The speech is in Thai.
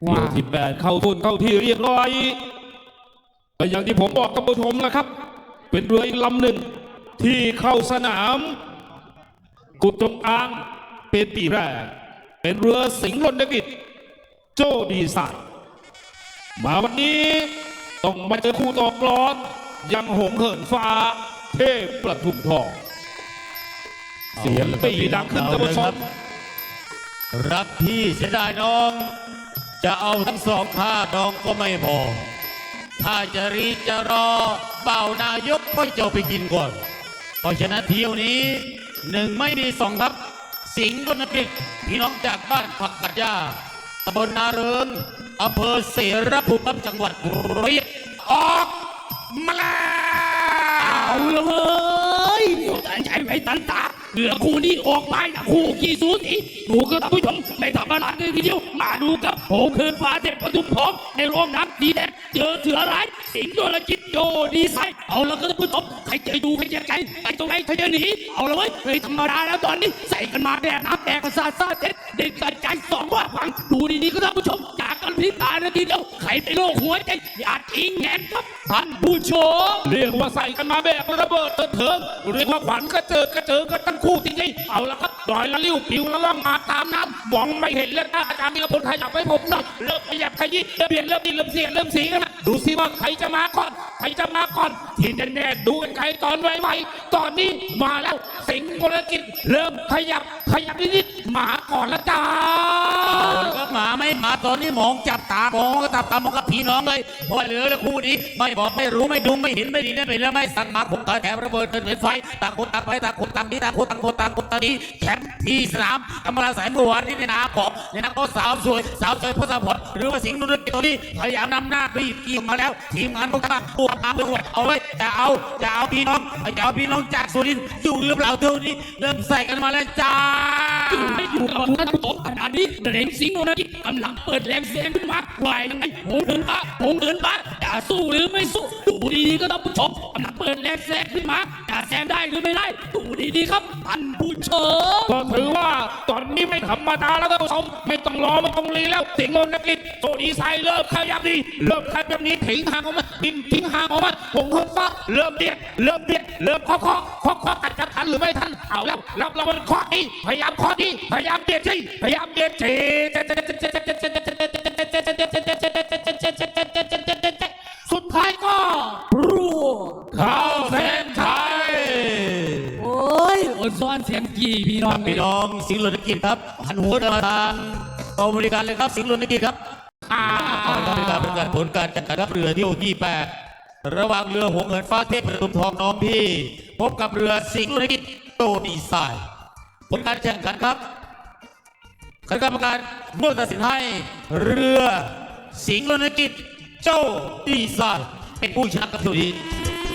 เที่ยวที่แปดเข้าทุนเข้าที่เรียบร้อยแต่อย่างที่ผมบอกกับผู้ชมนะครับ เป็นเรืออีกลำหนึ่งที่เข้าสนาม กุดจงอางเป็นปีแรก เป็นเรือสิงห์รณกิจโจดีไซน์มาวันนี้ต้องมาเจอคู่ต่อกลอนอยังหงเหินฟ้า เทพประทุมทอง เสียงปีดังขึ้นท่านผู้ชมรักพี่เสียดายน้อง จะเอาทั้งสองข้าน้องก็ไม่พอ ถ้าจะรีจะรอเบ่านายกก็จะเอาไปกินก่อน เพราะฉะนั้นเที่ยวนี้หนึ่งไม่มีสองครับ สิงห์รณกิจพี่น้องจากบ้านผักกัดยาตำบลนาเริงอำเภอเสรภูมิจังหวัดร้อยออกมาแล้วเอาเว้ยตันใจไว้ตันตา เหลือคู่นี้ออกมาจากคู่กี่สูสีดูก็ท่านผู้ชมไม่ธรรมดาเลยทีเดียวมาดูกับโผเคืนฟ้าเด็ดประทุมทองในโรงน้ำดีแดงเจอเสือร้ายสิงห์โดนจิตโยดีไซน์เอาละก็ท่านผู้ชมใครจะดูใครจะไกลใครตรงไหนใครจะหนีเอาละเว้ยไม่ธรรมดาแล้วตอนนี้ใส่กันมาแดกน้ำแดกกระซาซาเด็ดเด็ดกระจายสองว่าฟังดูดีๆก็ท่านผู้ชม พิตานาทีเดียวใครไปโลกหัวใจอย่าทิ้งแงนครับท่านผู้ชมเรียกว่าใส่กันมาแบบระเบิดเถิงเรียกว่าขวัญกระเจิดกระเจิงกันทั้งคู่จริงๆเอาละครับดอยละลิ้วปิวละล่องมาตามน้ำมองไม่เห็นเลยนะอาจารย์มีกระพุนขยับไปผมหน่อยเริ่มขยับขยี้เริ่มเปลี่ยนเริ่มดินเริ่มเสียงเริ่มสีกันนะดูสิว่าใครจะมาก่อนใครจะมาก่อนที่แน่ๆดูกันใครตอนไวๆตอนนี้มาแล้วสิงห์กลกิจเริ่มขยับขยับนิดๆมาก่อนละจ้า ก็หมาไม่หมาตอนนี้มองจับตามองก็จับตามองกับพี่น้องเลยเพราะว่าเหลือแล้วคู่นี้ไม่บอกไม่รู้ไม่ดูไม่เห็นไม่ดีนั่นเป็นแล้วไม่สั่งมาผมต่อยแถมระเบิดเกินไฟต่างคนต่างไปต่างคนต่างนี้ต่างคนต่างคนต่างคนต่างนี้แชมป์ที่สนามกำมะลาสายเมื่อวานนี้ในนาของในนาก็สาวสวยสาวสวยพุทธพจน์หรือว่าสิงห์นุ่นตัวนี้พยายามนำหน้าบีบกี่มาแล้ว ทีมงานพวกข้าพวกมาเมื่อวันเอาไว้จะเอาจะเอาพี่น้องจะเอาพี่น้องจากสุรินทร์อยู่หรือเปล่าเท่านี้เริ่มใส่กันมาแล้วจ้าอยู่ไม่อยู่กับท่านผู้ชมขนาดนี้เร่งสิงห์โนนากิกำลังเปิดแรงเสียงขึ้นมาไหวยังไงหงเดินบ้าหงเดินบ้าจะสู้หรือไม่สู้ ดูดีๆก็ต้องผู้ชมกำลังเปิดแรงแซงขึ้นมาจะแซงได้หรือไม่ได้ดูดีๆครับท่านผู้ชมก็ถือว่าตอนนี้ไม่ธรรมดาแล้วท่านผู้ชมไม่ต้องรอไมันต้องรีแล้วสิงห์นนกิจโซดีไซน์เริ่มขยับดีเริ่มขยับแบบนี้ทิ้งห่างออกมาทิ้งทิ้งห่างออกมาหงเหินฟ้าเริ่มเบียดเริ่มเบียดเริ่มเคาะเคาะเคาะเคาะกัดจะทันหรือไม่ทันเอาแล้วรับรางวัลเคาะดีพยายามเคาะดีพยายามเบียดสิพยายามเบียดสิ พี่พี่น้องพี่น้องสิงห์ลุนกิจครับหันหัวดมาทางกองบริการเลยครับสิงห์ลุนกิจครับอ่าบริการประกาศผลการจัดการรับเรือเที่ยวที่แปดระหว่างเรือหงเหินฟ้าเทพประทุมทองน้องพี่ พบกับเรือสิงห์ลุนกิจโตดีไซน์ผลการแข่งขันครับคณะกรรมการร่วมตัดสินให้เรือสิงห์ลุนกิจเจ้าดีไซน์เป็นผู้ชนะกับที่ยวนี้